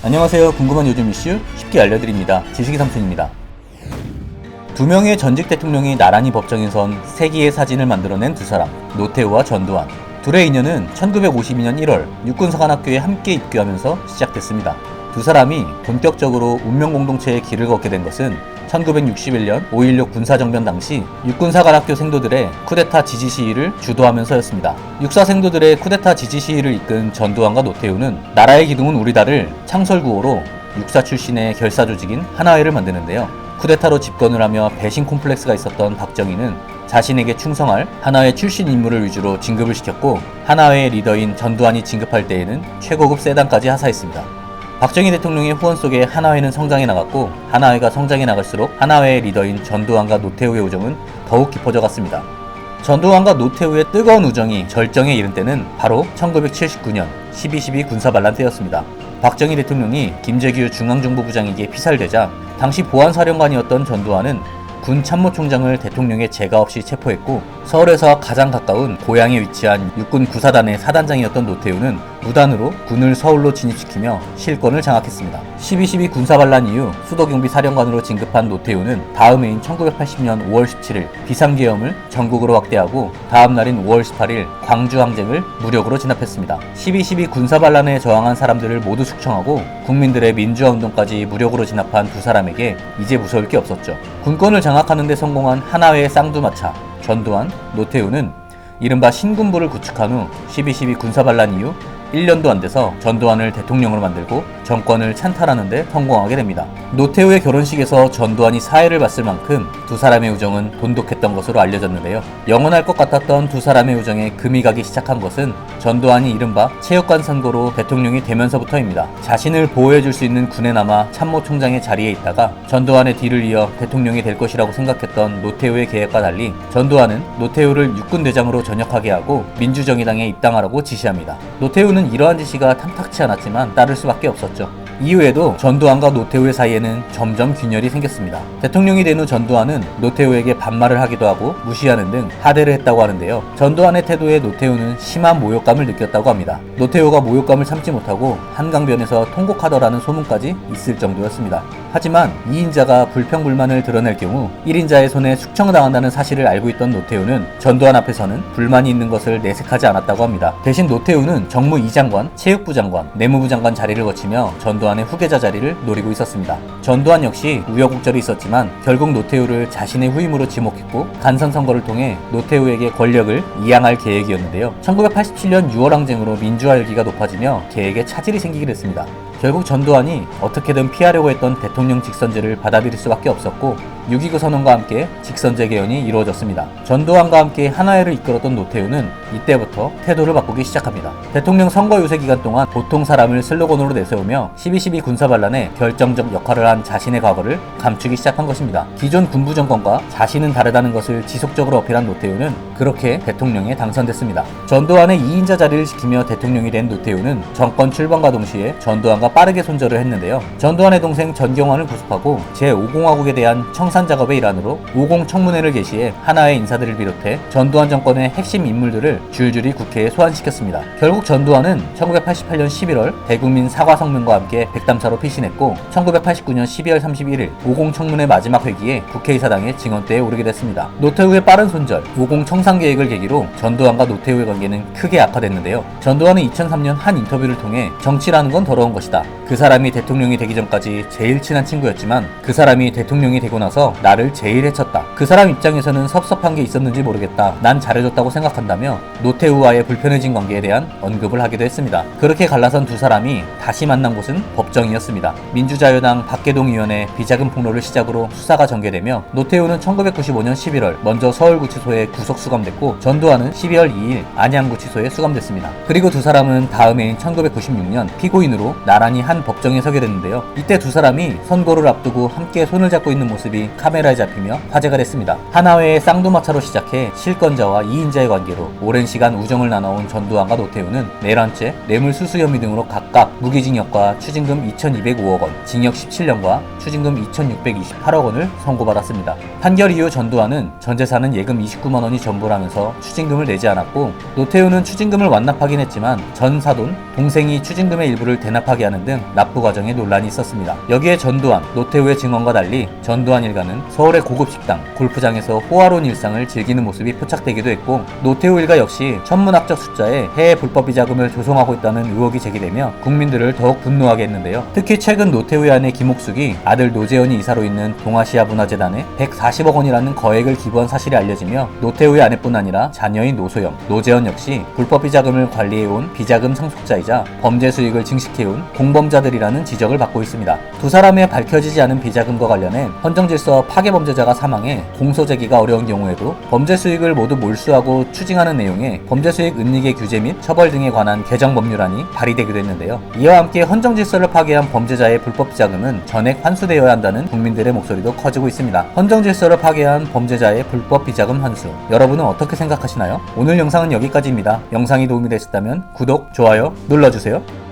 안녕하세요. 궁금한 요즘 이슈 쉽게 알려드립니다. 지식이 삼촌입니다. 두 명의 전직 대통령이 나란히 법정에 선 세기의 사진을 만들어낸 두 사람, 노태우와 전두환. 둘의 인연은 1952년 1월 육군사관학교에 함께 입교하면서 시작됐습니다. 두 사람이 본격적으로 운명 공동체의 길을 걷게 된 것은 1961년 5.16 군사정변 당시 육군사관학교 생도들의 쿠데타 지지 시위를 주도하면서였습니다. 육사 생도들의 쿠데타 지지 시위를 이끈 전두환과 노태우는 나라의 기둥은 우리다를 창설 구호로 육사 출신의 결사 조직인 하나회를 만드는데요. 쿠데타로 집권을 하며 배신 콤플렉스가 있었던 박정희는 자신에게 충성할 하나회 출신 인물을 위주로 진급을 시켰고 하나회의 리더인 전두환이 진급할 때에는 최고급 세단까지 하사했습니다. 박정희 대통령의 후원 속에 하나회는 성장해 나갔고 하나회가 성장해 나갈수록 하나회의 리더인 전두환과 노태우의 우정은 더욱 깊어져 갔습니다. 전두환과 노태우의 뜨거운 우정이 절정에 이른 때는 바로 1979년 12.12 군사반란 때였습니다. 박정희 대통령이 김재규 중앙정보부장에게 피살되자 당시 보안사령관이었던 전두환은 군 참모총장을 대통령의 제가 없이 체포했고 서울에서 가장 가까운 고향에 위치한 육군 구사단의 사단장이었던 노태우는 무단으로 군을 서울로 진입시키며 실권을 장악했습니다. 12.12 군사반란 이후 수도경비 사령관으로 진급한 노태우는 다음 해인 1980년 5월 17일 비상계엄을 전국으로 확대하고 다음 날인 5월 18일 광주항쟁을 무력으로 진압했습니다. 12.12 군사반란에 저항한 사람들을 모두 숙청하고 국민들의 민주화운동까지 무력으로 진압한 두 사람에게 이제 무서울 게 없었죠. 군권을 장악하는 데 성공한 하나회의 쌍두마차 전두환, 노태우는 이른바 신군부를 구축한 후 12.12 군사반란 이후 1년도 안 돼서 전두환을 대통령으로 만들고 정권을 찬탈하는데 성공하게 됩니다. 노태우의 결혼식에서 전두환이 사회를 봤을 만큼 두 사람의 우정은 돈독했던 것으로 알려졌는데요. 영원할 것 같았던 두 사람의 우정에 금이 가기 시작한 것은 전두환이 이른바 체육관 선거로 대통령이 되면서부터입니다. 자신을 보호해줄 수 있는 군에 남아 참모총장의 자리에 있다가 전두환의 뒤를 이어 대통령이 될 것이라고 생각했던 노태우의 계획과 달리 전두환은 노태우를 육군대장으로 전역하게 하고 민주정의당에 입당하라고 지시합니다. 노태우는 이러한 지시가 탐탁치 않았지만 따를 수밖에 없었죠. 이후에도 전두환과 노태우의 사이에는 점점 균열이 생겼습니다. 대통령이 된 후 전두환은 노태우에게 반말을 하기도 하고 무시하는 등 하대를 했다고 하는데요. 전두환의 태도에 노태우는 심한 모욕감을 느꼈다고 합니다. 노태우가 모욕감을 참지 못하고 한강변에서 통곡하더라는 소문까지 있을 정도였습니다. 하지만 2인자가 불평불만을 드러낼 경우 1인자의 손에 숙청당한다는 사실을 알고 있던 노태우는 전두환 앞에서는 불만이 있는 것을 내색하지 않았다고 합니다. 대신 노태우는 정무 2장관, 체육부 장관, 내무부 장관 자리를 거치며 전두환의 후계자 자리를 노리고 있었습니다. 전두환 역시 우여곡절이 있었지만 결국 노태우를 자신의 후임으로 지목했고 간선 선거를 통해 노태우에게 권력을 이양할 계획이었는데요. 1987년 6월 항쟁으로 민주화 열기가 높아지며 계획에 차질이 생기게 됐습니다. 결국 전두환이 어떻게든 피하려고 했던 대통령 직선제를 받아들일 수밖에 없었고 6.29 선언과 함께 직선제 개헌이 이루어졌습니다. 전두환과 함께 하나회를 이끌었던 노태우는 이때부터 태도를 바꾸기 시작합니다. 대통령 선거 유세 기간 동안 보통 사람을 슬로건으로 내세우며 12.12 군사반란에 결정적 역할을 한 자신의 과거를 감추기 시작한 것입니다. 기존 군부 정권과 자신은 다르다는 것을 지속적으로 어필한 노태우는 그렇게 대통령에 당선됐습니다. 전두환의 2인자 자리를 지키며 대통령이 된 노태우는 정권 출범과 동시에 전두환과 빠르게 손절을 했는데요. 전두환의 동생 전경환을 구속하고 제5공화국에 대한 청산 작업의 일환으로 50 청문회를 개시해 하나의 인사들을 비롯해 전두환 정권의 핵심 인물들을 줄줄이 국회에 소환시켰습니다. 결국 전두환은 1988년 11월 대국민 사과 성명과 함께 백담사로 피신했고 1989년 12월 31일 50 청문회 마지막 회기에 국회의사당의 증언대에 오르게 됐습니다. 노태우의 빠른 손절, 50 청산 계획을 계기로 전두환과 노태우의 관계는 크게 악화됐는데요. 전두환은 2003년 한 인터뷰를 통해 정치라는 건 더러운 것이다. 그 사람이 대통령이 되기 전까지 제일 친한 친구였지만 그 사람이 대통령이 되고 나서 나를 제일 해쳤다. 그 사람 입장에서는 섭섭한 게 있었는지 모르겠다. 난 잘해줬다고 생각한다며 노태우와의 불편해진 관계에 대한 언급을 하기도 했습니다. 그렇게 갈라선 두 사람이 다시 만난 곳은 법정이었습니다. 민주자유당 박계동 의원의 비자금 폭로를 시작으로 수사가 전개되며 노태우는 1995년 11월 먼저 서울구치소에 구속 수감됐고 전두환은 12월 2일 안양구치소에 수감됐습니다. 그리고 두 사람은 다음 해인 1996년 피고인으로 나란히 한 법정에 서게 됐는데요. 이때 두 사람이 선고를 앞두고 함께 손을 잡고 있는 모습이 카메라에 잡히며 화제가 됐습니다. 하나회의 쌍두마차로 시작해 실권자와 2인자의 관계로 오랜 시간 우정을 나눠온 전두환과 노태우는 내란죄, 뇌물수수 혐의 등으로 각각 무기징역과 추징금 2,205억 원, 징역 17년과 추징금 2,628억 원을 선고받았습니다. 판결 이후 전두환은 전 재산은 예금 29만 원이 전부라면서 추징금을 내지 않았고 노태우는 추징금을 완납하긴 했지만 전 사돈, 동생이 추징금의 일부를 대납하게 하는 등 납부 과정에 논란이 있었습니다. 여기에 전두환, 노태우의 증언과 달리 전두환 일가 는 서울의 고급 식당, 골프장에서 호화로운 일상을 즐기는 모습이 포착되기도 했고 노태우 일가 역시 천문학적 숫자에 해외 불법 비자금을 조성하고 있다는 의혹이 제기되며 국민들을 더욱 분노하게 했는데요. 특히 최근 노태우의 아내 김옥숙이 아들 노재현이 이사로 있는 동아시아 문화재단에 140억 원이라는 거액을 기부한 사실이 알려지며 노태우의 아내뿐 아니라 자녀인 노소영, 노재현 역시 불법 비자금을 관리해온 비자금 상속자이자 범죄 수익을 증식해온 공범자들이라는 지적을 받고 있습니다. 두 사람의 밝혀지지 않은 비자금과 관련해 헌정질서 파괴 범죄자가 사망해 공소 제기가 어려운 경우에도 범죄 수익을 모두 몰수하고 추징하는 내용의 범죄 수익 은닉의 규제 및 처벌 등에 관한 개정 법률안이 발의되기도 했는데요. 이와 함께 헌정 질서를 파괴한 범죄자의 불법 비자금은 전액 환수되어야 한다는 국민들의 목소리도 커지고 있습니다. 헌정 질서를 파괴한 범죄자의 불법 비자금 환수. 여러분은 어떻게 생각하시나요? 오늘 영상은 여기까지입니다. 영상이 도움이 되셨다면 구독, 좋아요 눌러주세요.